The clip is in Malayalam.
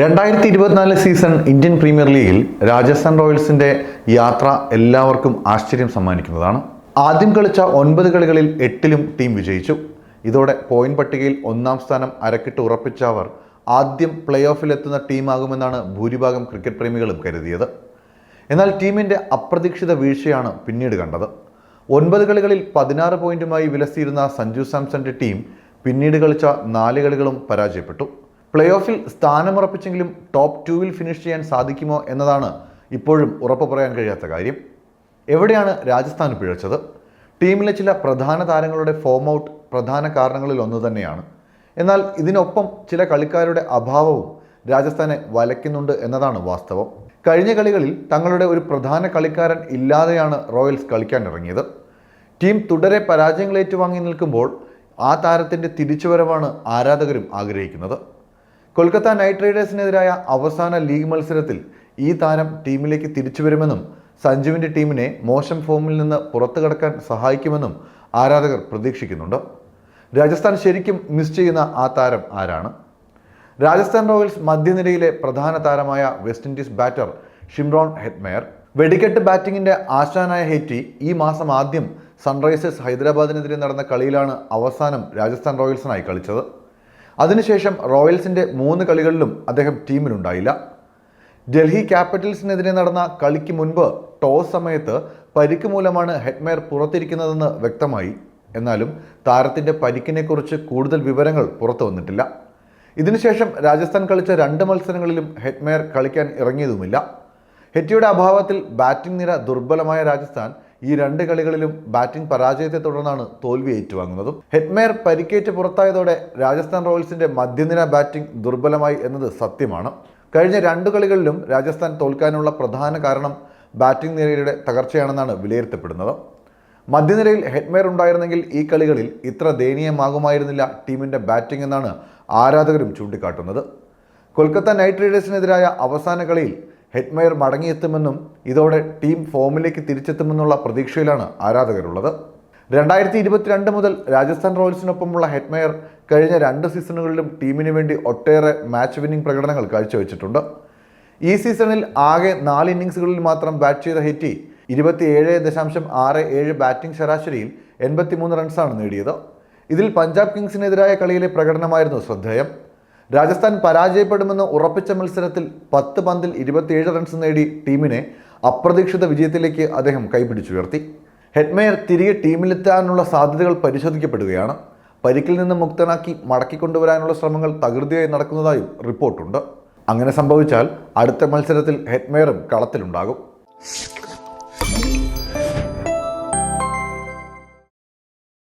രണ്ടായിരത്തി ഇരുപത്തിനാല് സീസൺ ഇന്ത്യൻ പ്രീമിയർ ലീഗിൽ രാജസ്ഥാൻ റോയൽസിന്റെ യാത്ര എല്ലാവർക്കും ആശ്ചര്യം സമ്മാനിക്കുന്നതാണ്. ആദ്യം കളിച്ച ഒൻപത് കളികളിൽ എട്ടിലും ടീം വിജയിച്ചു. ഇതോടെ പോയിന്റ് പട്ടികയിൽ ഒന്നാം സ്ഥാനം അരക്കിട്ട് ഉറപ്പിച്ച അവർ ആദ്യം പ്ലേ ഓഫിലെത്തുന്ന ടീമാകുമെന്നാണ് ഭൂരിഭാഗം ക്രിക്കറ്റ് പ്രേമികളും കരുതിയത്. എന്നാൽ ടീമിന്റെ അപ്രതീക്ഷിത വീഴ്ചയാണ് പിന്നീട് കണ്ടത്. ഒൻപത് കളികളിൽ പതിനാറ് പോയിന്റുമായി വിലസിയിരുന്ന സഞ്ജു സാംസന്റെ ടീം പിന്നീട് കളിച്ച നാല് കളികളും പരാജയപ്പെട്ടു. പ്ലേ ഓഫിൽ സ്ഥാനമുറപ്പിച്ചെങ്കിലും ടോപ്പ് ടൂവിൽ ഫിനിഷ് ചെയ്യാൻ സാധിക്കുമോ എന്നതാണ് ഇപ്പോഴും ഉറപ്പ് പറയാൻ കഴിയാത്ത കാര്യം. എവിടെയാണ് രാജസ്ഥാൻ പിഴച്ചത്? ടീമിലെ ചില പ്രധാന താരങ്ങളുടെ ഫോം ഔട്ട് പ്രധാന കാരണങ്ങളിൽ ഒന്ന് തന്നെയാണ്. എന്നാൽ ഇതിനൊപ്പം ചില കളിക്കാരുടെ അഭാവവും രാജസ്ഥാനെ വലയ്ക്കുന്നുണ്ട് എന്നതാണ് വാസ്തവം. കഴിഞ്ഞ കളികളിൽ തങ്ങളുടെ ഒരു പ്രധാന കളിക്കാരൻ ഇല്ലാതെയാണ് റോയൽസ് കളിക്കാൻ ഇറങ്ങിയത് ടീം തുടരെ പരാജയങ്ങൾ ഏറ്റുവാങ്ങി നിൽക്കുമ്പോൾ ആ താരത്തിന്റെ തിരിച്ചുവരവാണ് ആരാധകരും ആഗ്രഹിക്കുന്നത്. കൊൽക്കത്ത നൈറ്റ് റൈഡേഴ്സിനെതിരായ അവസാന ലീഗ് മത്സരത്തിൽ ഈ താരം ടീമിലേക്ക് തിരിച്ചു വരുമെന്നും സഞ്ജുവിന്റെ ടീമിനെ മോശം ഫോമിൽ നിന്ന് പുറത്തു കടക്കാൻ സഹായിക്കുമെന്നും ആരാധകർ പ്രതീക്ഷിക്കുന്നുണ്ട്. രാജസ്ഥാൻ ശരിക്കും മിസ് ചെയ്യുന്ന ആ താരം ആരാണ്? രാജസ്ഥാൻ റോയൽസ് മധ്യനിരയിലെ പ്രധാന താരമായ West Indies batter Shimron Hetmyer. വെടിക്കെട്ട് ബാറ്റിംഗിന്റെ ആശാനായ ഹെറ്റി ഈ മാസം ആദ്യം സൺറൈസേഴ്സ് ഹൈദരാബാദിനെതിരെ നടന്ന കളിയിലാണ് അവസാനം രാജസ്ഥാൻ റോയൽസിനായി കളിച്ചത്. അതിനുശേഷം റോയൽസിന്റെ മൂന്ന് കളികളിലും അദ്ദേഹം ടീമിലുണ്ടായില്ല. ഡൽഹി ക്യാപിറ്റൽസിനെതിരെ നടന്ന കളിക്ക് മുൻപ് ടോസ് സമയത്ത് പരിക്ക് മൂലമാണ് ഹെഡ്മെയർ പുറത്തിരിക്കുന്നതെന്ന് വ്യക്തമായി. എന്നാലും താരത്തിന്റെ പരിക്കിനെക്കുറിച്ച് കൂടുതൽ വിവരങ്ങൾ പുറത്തു വന്നിട്ടില്ല. ഇതിനുശേഷം രാജസ്ഥാൻ കളിച്ച രണ്ട് മത്സരങ്ങളിലും ഹെഡ്മെയർ കളിക്കാൻ ഇറങ്ങിയതുമില്ല. ഹെറ്റിയുടെ അഭാവത്തിൽ ബാറ്റിംഗ് നിര ദുർബലമായ രാജസ്ഥാൻ ഈ രണ്ട് കളികളിലും ബാറ്റിംഗ് പരാജയത്തെ തുടർന്നാണ് തോൽവി ഏറ്റുവാങ്ങുന്നതും. ഹെറ്റ്മെയർ പരിക്കേറ്റ് പുറത്തായതോടെ രാജസ്ഥാൻ റോയൽസിന്റെ മധ്യനിര ബാറ്റിംഗ് ദുർബലമായി എന്നത് സത്യമാണ്. കഴിഞ്ഞ രണ്ട് കളികളിലും രാജസ്ഥാൻ തോൽക്കാനുള്ള പ്രധാന കാരണം ബാറ്റിംഗ് നിരയുടെ തകർച്ചയാണെന്നാണ് വിലയിരുത്തപ്പെടുന്നത്. മധ്യനിരയിൽ ഹെഡ്മെയർ ഉണ്ടായിരുന്നെങ്കിൽ ഈ കളികളിൽ ഇത്ര ദയനീയമാകുമായിരുന്നില്ല ടീമിന്റെ ബാറ്റിംഗ് എന്നാണ് ആരാധകരും ചൂണ്ടിക്കാട്ടുന്നത്. കൊൽക്കത്ത നൈറ്റ് റൈഡേഴ്സിനെതിരായ അവസാന കളിയിൽ ഹെഡ്മെയർ മടങ്ങിയെത്തുമെന്നും ഇതോടെ ടീം ഫോമിലേക്ക് തിരിച്ചെത്തുമെന്നുള്ള പ്രതീക്ഷയിലാണ് ആരാധകരുള്ളത്. രണ്ടായിരത്തി ഇരുപത്തിരണ്ട് മുതൽ രാജസ്ഥാൻ റോയൽസിനൊപ്പമുള്ള ഹെഡ്മയർ കഴിഞ്ഞ രണ്ട് സീസണുകളിലും ടീമിന് വേണ്ടി ഒട്ടേറെ മാച്ച് വിന്നിംഗ് പ്രകടനങ്ങൾ കാഴ്ചവെച്ചിട്ടുണ്ട്. ഈ സീസണിൽ ആകെ നാല് ഇന്നിങ്സുകളിൽ മാത്രം ബാറ്റ് ചെയ്ത ഹെറ്റി ഇരുപത്തിയേഴ് ദശാംശം ആറ് ഏഴ് ബാറ്റിംഗ് ശരാശരിയിൽ എൺപത്തിമൂന്ന് റൺസാണ് നേടിയത്. ഇതിൽ പഞ്ചാബ് കിങ്സിനെതിരായ കളിയിലെ പ്രകടനമായിരുന്നു ശ്രദ്ധേയം. രാജസ്ഥാൻ പരാജയപ്പെടുമെന്ന് ഉറപ്പിച്ച മത്സരത്തിൽ പത്ത് പന്തിൽ ഇരുപത്തിയേഴ് റൺസ് നേടി ടീമിനെ അപ്രതീക്ഷിത വിജയത്തിലേക്ക് അദ്ദേഹം കൈപിടിച്ചുയർത്തി. ഹെഡ്മെയർ തിരികെ ടീമിലെത്താനുള്ള സാധ്യതകൾ പരിശോധിക്കപ്പെടുകയാണ്. പരിക്കിൽ നിന്ന് മുക്തനാക്കി മടക്കിക്കൊണ്ടുവരാനുള്ള ശ്രമങ്ങൾ തകൃതിയായി നടക്കുന്നതായും റിപ്പോർട്ടുണ്ട്. അങ്ങനെ സംഭവിച്ചാൽ അടുത്ത മത്സരത്തിൽ ഹെഡ്മെയറും കളത്തിലുണ്ടാകും.